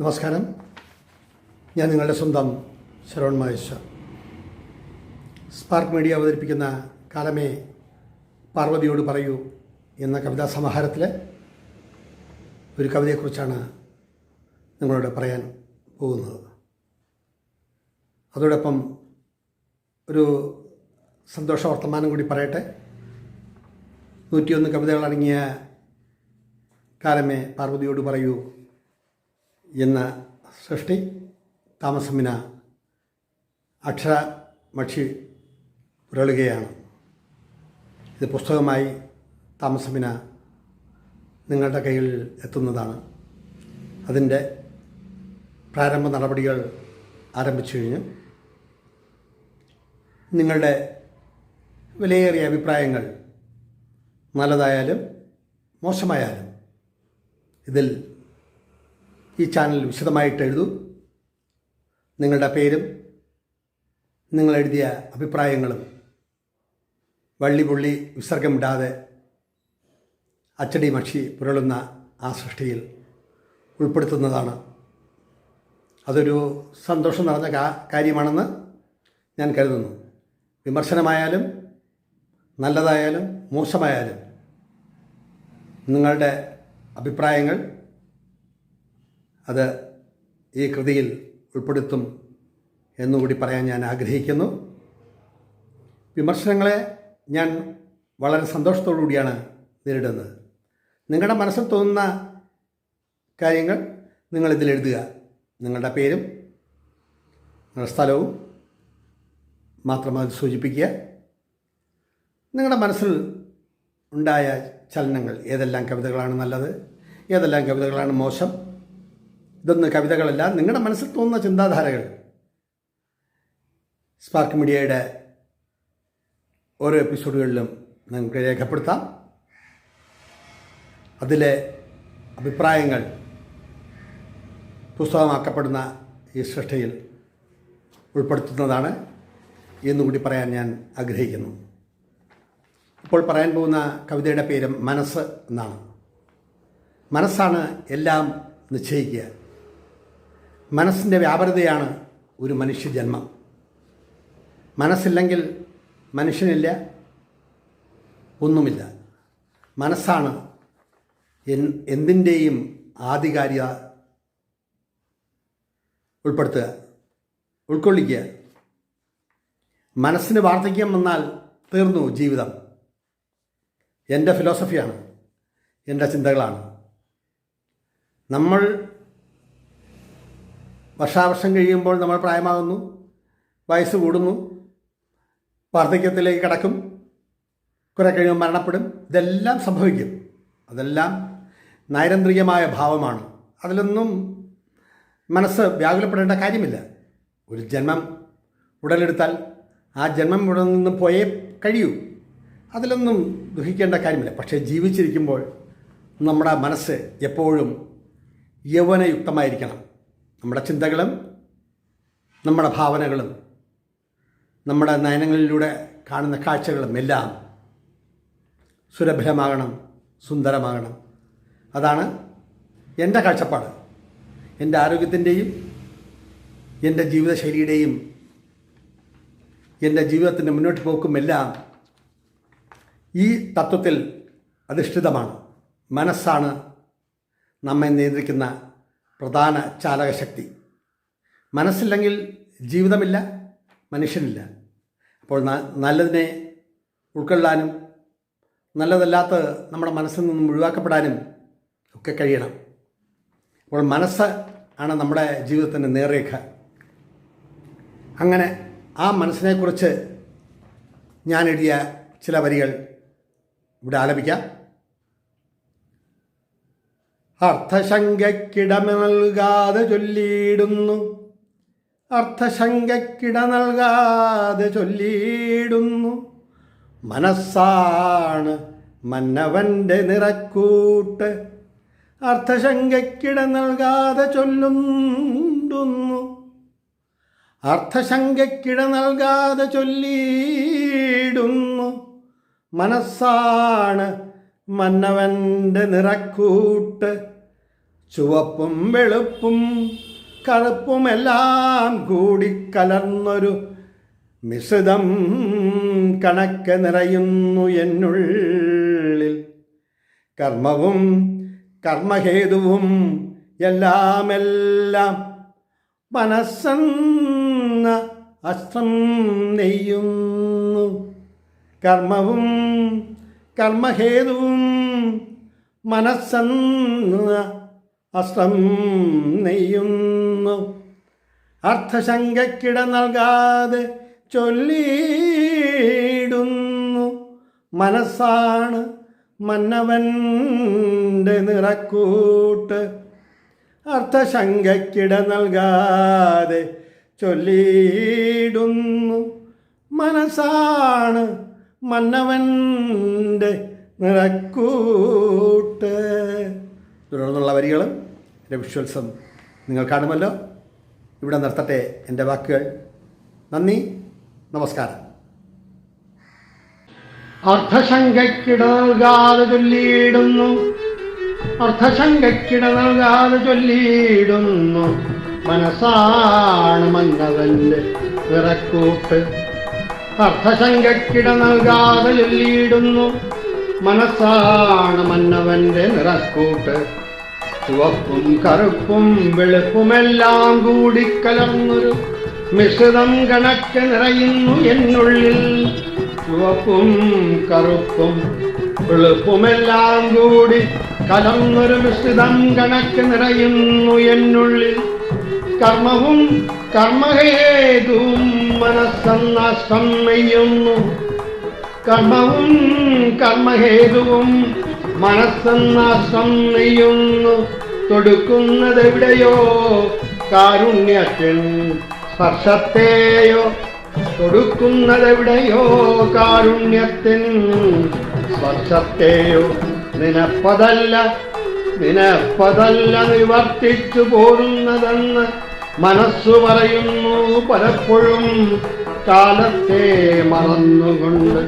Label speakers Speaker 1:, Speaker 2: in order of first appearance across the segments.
Speaker 1: നമസ്കാരം. ഞാൻ നിങ്ങളുടെ സ്വന്തം ശരവൺ മഹേശ്വർ സ്പാർക്ക് മീഡിയ അവതരിപ്പിക്കുന്ന കാലമേ പാർവതിയോട് പറയൂ എന്ന കവിതാ സമാഹാരത്തിലെ ഒരു കവിതയെക്കുറിച്ചാണ് നിങ്ങളോട് പറയാൻ പോകുന്നത്. അതോടൊപ്പം ഒരു സന്തോഷ വർത്തമാനം കൂടി പറയട്ടെ. നൂറ്റിയൊന്ന് കവിതകളടങ്ങിയ കാലമേ പാർവതിയോട് പറയൂ എന്ന സൃഷ്ടി താമസമിന അക്ഷരമക്ഷി പുരളുകയാണ് ഇത് പുസ്തകമായി താമസമിന നിങ്ങളുടെ കയ്യിൽ എത്തുന്നതാണ്. അതിന്റെ പ്രാരംഭ നടപടികൾ ആരംഭിച്ചു കഴിഞ്ഞു. നിങ്ങളുടെ വിലയേറിയ അഭിപ്രായങ്ങൾ നല്ലതായാലും മോശമായാലും ഇതിൽ ഈ ചാനൽ വിശദമായിട്ട് എഴുതൂ. നിങ്ങളുടെ പേരും നിങ്ങൾ എഴുതിയ അഭിപ്രായങ്ങളും വള്ളി പുള്ളി വിസർഗമിടാതെ അച്ചടി മക്ഷി പുരളുന്ന ആ സൃഷ്ടിയിൽ ഉൾപ്പെടുത്തുന്നതാണ്. അതൊരു സന്തോഷം നിറഞ്ഞ കാര്യമാണെന്ന് ഞാൻ കരുതുന്നു. വിമർശനമായാലും നല്ലതായാലും മോശമായാലും നിങ്ങളുടെ അഭിപ്രായങ്ങൾ അത് ഈ കൃതിയിൽ ഉൾപ്പെടുത്തും എന്നുകൂടി പറയാൻ ഞാൻ ആഗ്രഹിക്കുന്നു. വിമർശനങ്ങളെ ഞാൻ വളരെ സന്തോഷത്തോടുകൂടിയാണ് നേരിടുന്നത്. നിങ്ങളുടെ മനസ്സിൽ തോന്നുന്ന കാര്യങ്ങൾ നിങ്ങൾ ഇതിൽ എഴുതുക. നിങ്ങളുടെ പേരും നിങ്ങളുടെ സ്ഥലവും മാത്രം സൂചിപ്പിക്കുക. നിങ്ങളുടെ മനസ്സിൽ ഉണ്ടായ ചലനങ്ങൾ ഏതെല്ലാം കവിതകളാണ് നല്ലത് ഏതെല്ലാം കവിതകളാണ് മോശം ഇതൊന്നും കവിതകളല്ല നിങ്ങളുടെ മനസ്സിൽ തോന്നുന്ന ചിന്താധാരകൾ. സ്പാർക്ക് മീഡിയയുടെ ഓരോ എപ്പിസോഡുകളിലും നിങ്ങൾക്ക് രേഖപ്പെടുത്താം. അതിലെ അഭിപ്രായങ്ങൾ പുസ്തകമാക്കപ്പെടുന്ന ഈ സൃഷ്ടിയിൽ ഉൾപ്പെടുത്തുന്നതാണ് എന്നുകൂടി പറയാൻ ഞാൻ ആഗ്രഹിക്കുന്നു. ഇപ്പോൾ പറയാൻ പോകുന്ന കവിതയുടെ പേര് മനസ്സ് എന്നാണ്. മനസ്സാണ് എല്ലാം നിശ്ചയിക്കുക. മനസ്സിന്റെ വ്യാപരതയാണ് ഒരു മനുഷ്യജന്മം മനസ്സില്ലെങ്കിൽ മനുഷ്യനില്ല ഒന്നുമില്ല. മനസ്സാണ് എന്തിന്റെയും ആധികാരിക ഉൾപ്പെടുത്തുക ഉൾക്കൊള്ളിക്കുക. മനസ്സിന് വാർദ്ധക്യം വന്നാൽ തീർന്നു ജീവിതം. എന്റെ ഫിലോസഫിയാണ് എന്റെ ചിന്തകളാണ്. നമ്മൾ വർഷാവർഷം കഴിയുമ്പോൾ നമ്മൾ പ്രായമാകുന്നു വയസ്സ് കൂടുന്നു വാർദ്ധക്യത്തിലേക്ക് കടക്കും കുറെ കഴിയുമ്പോൾ മരണപ്പെടും. ഇതെല്ലാം സംഭവിക്കും. അതെല്ലാം നൈരന്ത്രികമായ ഭാവമാണ്. അതിലൊന്നും മനസ്സ് വ്യാകുലപ്പെടേണ്ട കാര്യമില്ല. ഒരു ജന്മം ഉടലെടുത്താൽ ആ ജന്മം ഇവിടെ നിന്ന് പോയേ കഴിയൂ. അതിലൊന്നും ദുഃഖിക്കേണ്ട കാര്യമില്ല. പക്ഷേ ജീവിച്ചിരിക്കുമ്പോൾ നമ്മുടെ മനസ്സ് എപ്പോഴും യൗവനയുക്തമായിരിക്കണം. നമ്മുടെ ചിന്തകളും നമ്മുടെ ഭാവനകളും നമ്മുടെ നയനങ്ങളിലൂടെ കാണുന്ന കാഴ്ചകളും എല്ലാം സുരഭിലമാകണം സുന്ദരമാകണം. അതാണ് എന്റെ കാഴ്ചപ്പാട്. എന്റെ ആരോഗ്യത്തിന്റെയും എന്റെ ജീവിതശൈലിയുടെയും എന്റെ ജീവിതത്തിന്റെ മുന്നോട്ട് പോക്കും എല്ലാം ഈ തത്വത്തിൽ അധിഷ്ഠിതമാണ്. മനസ്സാണ് നമ്മെ നിയന്ത്രിക്കുന്ന പ്രധാന ചാലകശക്തി. മനസ്സില്ലെങ്കിൽ ജീവിതമില്ല മനുഷ്യനില്ല. അപ്പോൾ നല്ലതിനെ ഉൾക്കൊള്ളാനും നല്ലതല്ലാത്ത നമ്മുടെ മനസ്സിൽ നിന്നും ഒഴിവാക്കപ്പെടാനും ഒക്കെ കഴിയണം. അപ്പോൾ മനസ്സ് ആണ് നമ്മുടെ ജീവിതത്തിന്റെ നേർരേഖ. അങ്ങനെ ആ മനസ്സിനെക്കുറിച്ച് ഞാൻ എഴുതിയ ചില വരികൾ ഇവിടെ ആലപിക്കാം. അർത്ഥശങ്കയ്ക്കിട നൽകാതെ ചൊല്ലിയിടുന്നു. അർത്ഥശങ്കയ്ക്കിട നൽകാതെ ചൊല്ലിയിടുന്നു. മനസ്സാണ് മന്നവന്റെ നിറക്കൂട്ട്. അർത്ഥശങ്കയ്ക്കിട നൽകാതെ ചൊല്ലുന്നു അർത്ഥശങ്കയ്ക്കിട നൽകാതെ ചൊല്ലിയിടുന്നു. മനസ്സാണ് മന്നവന്റെ നിറക്കൂട്ട് ചുവപ്പും വെളുപ്പും കറുപ്പുമെല്ലാം കൂടി കലർന്നൊരു മിശ്രിതം കണക്ക് നിറയുന്നു എന്നുള്ളിൽ. കർമ്മവും കർമ്മഹേതുവും എല്ലാമെല്ലാം മനസ്സെന്ന അസ്ത്രം നെയ്യുന്നു. കർമ്മവും കർമ്മഹേതുവും മനസ്സെന്ന് അസ്ത്രം നെയ്യുന്നു. അർത്ഥശങ്കക്കിട നൽകാതെ ചൊല്ലിയിടുന്നു. മനസ്സാണ് മന്നവന്റെ നിറക്കൂട്ട്. അർത്ഥശങ്കക്കിട നൽകാതെ ചൊല്ലിയിടുന്നു. മനസ്സാണ് മന്നവന്റെ നിറക്കൂട്ട്. തുടർന്നുള്ള വരികൾ എന്റെ വിഷ്വൽസും നിങ്ങൾ കാണുമല്ലോ. ഇവിടെ നിർത്തട്ടെ എന്റെ വാക്കുകൾ. നന്ദി നമസ്കാരം.
Speaker 2: അർത്ഥശങ്കയ്ക്കിട നൽകാതെ ചൊല്ലിയിടുന്നു. അർത്ഥശങ്കയ്ക്കിട നൽകാതെ ചൊല്ലിയിടുന്നു. മനസ്സാണ് മന്നവന്റെ പിറക്കൂട്ട് അർത്ഥശങ്കയ്ക്കിട നൽകാതെ ചൊല്ലിയിടുന്നു മനസ്സാണ് മന്നവന്റെ നിറക്കൂട്ട്. ചുവപ്പും കറുപ്പും വെളുപ്പുമെല്ലാം കൂടി കൂടിക്കലർന്നൊരു മിശ്രിതം കണക്ക് നിറയുന്നു എന്നുള്ളിൽ. ചുവപ്പും കറുപ്പും വെളുപ്പുമെല്ലാം കൂടി കലർന്നൊരു മിശ്രിതം കണക്ക് നിറയുന്നു എന്നുള്ളിൽ. കർമ്മവും കർമ്മഹേതുവും മനസ്സന്നാശ്രം നെയ്യുന്നു. കർമ്മവും കർമ്മഹേതുവും മനസ്സന്നാശ്രം നെയ്യുന്നു. തൊടുക്കുന്നതെവിടെയോ കാരുണ്യത്തിൻ സ്പർശത്തെയോ. കൊടുക്കുന്നതെവിടെയോ കാരുണ്യത്തിൻ സ്പർശത്തെയോ. നിനപ്പതല്ല നിനപ്പതല്ല നിവർത്തിച്ചു പോരുന്നതെന്ന് മനസ്സു പറയുന്നു പലപ്പോഴും കാലത്തെ മറന്നുകൊണ്ട്.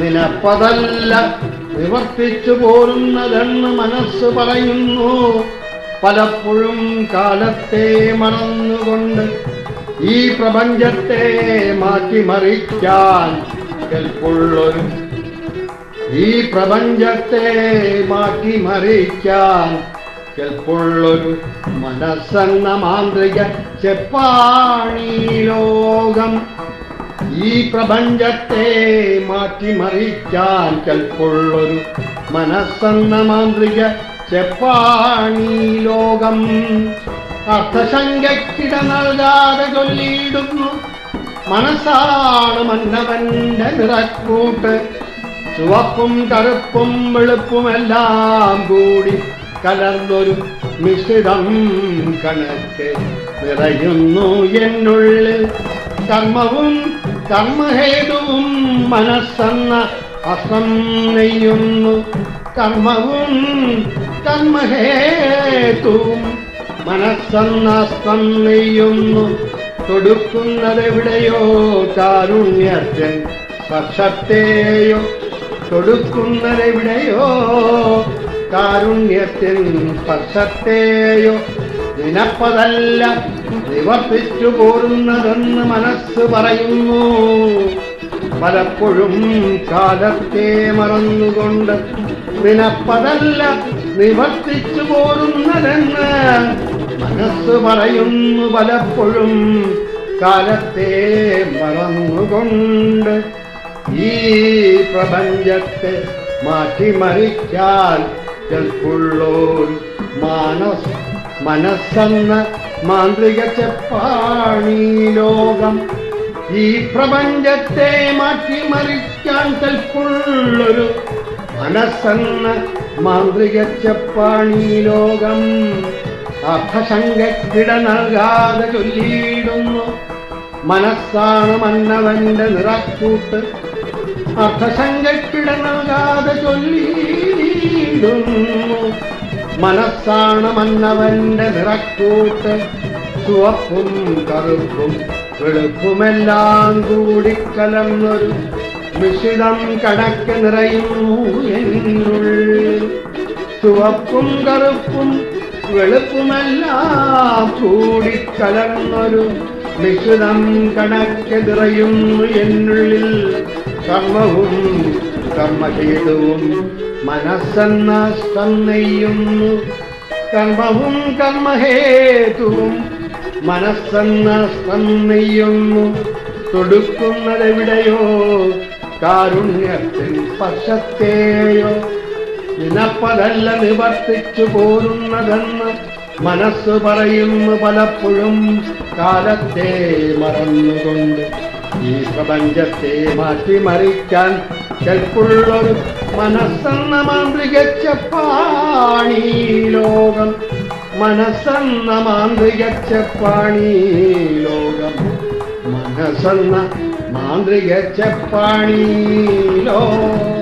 Speaker 2: നിനപ്പതല്ല നിവർത്തിച്ചു പോരുന്നതെന്ന് മനസ്സ് പറയുന്നു. പലപ്പോഴും കാലത്തെ മറന്നുകൊണ്ട് ഈ പ്രപഞ്ചത്തെ മാറ്റിമറിക്കാൻ കെൽപ്പുള്ളൊരു ഈ പ്രപഞ്ചത്തെ മാറ്റിമറിക്കാൻ കെൽപ്പുള്ളൊരു മനസ്സെന്ന മാന്ത്രിക ചെപ്പാണി ലോകം ഈ പ്രപഞ്ചത്തെ മാറ്റിമറിക്കാൻ കെൽപ്പുള്ളൊരു മനസ്സെന്ന മാന്ത്രിക ചെപ്പാണി ലോകം അർത്ഥശങ്കിട നൽകാതെ ചൊല്ലിയിടുന്നു. മനസ്സാണ് മന്നവന്റെ നിറക്കൂട്ട്. ചുവപ്പും കറുപ്പും വെളുപ്പുമെല്ലാം കൂടി കലർന്നൊരു മിശ്രിതം കണക്ക് നിറയുന്നു എന്നുള്ളിൽ കർമ്മവും കർമ്മഹേതുവും മനസ്സെന്ന അസം നെയ്യുന്നു. കർമ്മവും കർമ്മഹേതുവും മനസ്സന്നാസ്ത്രം നെയ്യുന്നു. തൊടുക്കുന്നതെവിടെയോ കാരുണ്യത്തിൻ സ്പർശത്തെയോ തൊടുക്കുന്നതെവിടെയോ കാരുണ്യത്തിൻ സ്പർശത്തെയോ നിനപ്പതല്ല നിവർത്തിച്ചു പോരുന്നതെന്ന് മനസ്സ് പറയുന്നു. പലപ്പോഴും കാലത്തെ മറന്നുകൊണ്ട് നിനപ്പതല്ല നിവർത്തിച്ചു പോരുന്നതെന്ന് മനസ്സ് പറയുന്നു. പലപ്പോഴും കാലത്തെ മറന്നുകൊണ്ട് ഈ പ്രപഞ്ചത്തെ മാറ്റിമറിക്കാൻ കെൽപ്പുള്ളോർ മാനസ് മനസ്സെന്ന മാന്ത്രിക ചെപ്പാണി ലോകം. ഈ പ്രപഞ്ചത്തെ മാറ്റിമറിക്കാൻ കെൽപ്പുള്ളൊരു മനസ്സെന്ന മാന്ത്രിക ചെപ്പാണി ലോകം. അർത്ഥശങ്കക്കിട നൽകാതെ ചൊല്ലിയിടുന്നു. മനസ്സാണ് മന്നവന്റെ നിറക്കൂട്ട്. അർത്ഥശങ്കക്കിട നൽകാതെ ചൊല്ലിയിടുന്നു. മനസ്സാണ് മന്നവന്റെ നിറക്കൂട്ട്. ചുവപ്പും കറുപ്പും വെളുപ്പുമെല്ലാം കൂടി കലർന്നൊരു കണക്ക് നിറയുന്നു എന്നുള്ളിൽ ചുവപ്പും കറുപ്പും വെളുപ്പുമെല്ലാം കൂടിക്കലർന്നൊരു മിശ്രിതം കണക്കെതിറയുന്നു എന്നുള്ളിൽ കർമ്മവും കർമ്മഹേതുവും മനസ്സെന്ന നെയ്യുന്നു കർമ്മവും കർമ്മഹേതുവും മനസ്സെന്ന നെയ്യുന്നു തൊടുക്കുന്നതെവിടെയോ കാരുണ്യത്തിൻ സ്പർശത്തെയോ നിനപ്പതല്ല നിവർത്തിച്ചു പോരുന്നതെന്ന് മനസ്സ് പറയുന്നു പലപ്പോഴും കാലത്തെ മറന്നുകൊണ്ട്. ഈ പ്രപഞ്ചത്തെ മാറ്റിമറിക്കാൻ കെൽപ്പുള്ളൊരു മനസ്സെന്ന മാന്ത്രികച്ചപ്പാണീ ലോകം മനസ്സെന്ന മാന്ത്രികച്ചപ്പാണീ ലോകം മനസ്സെന്ന മാന്ത്രികച്ചപ്പാണീ ലോകം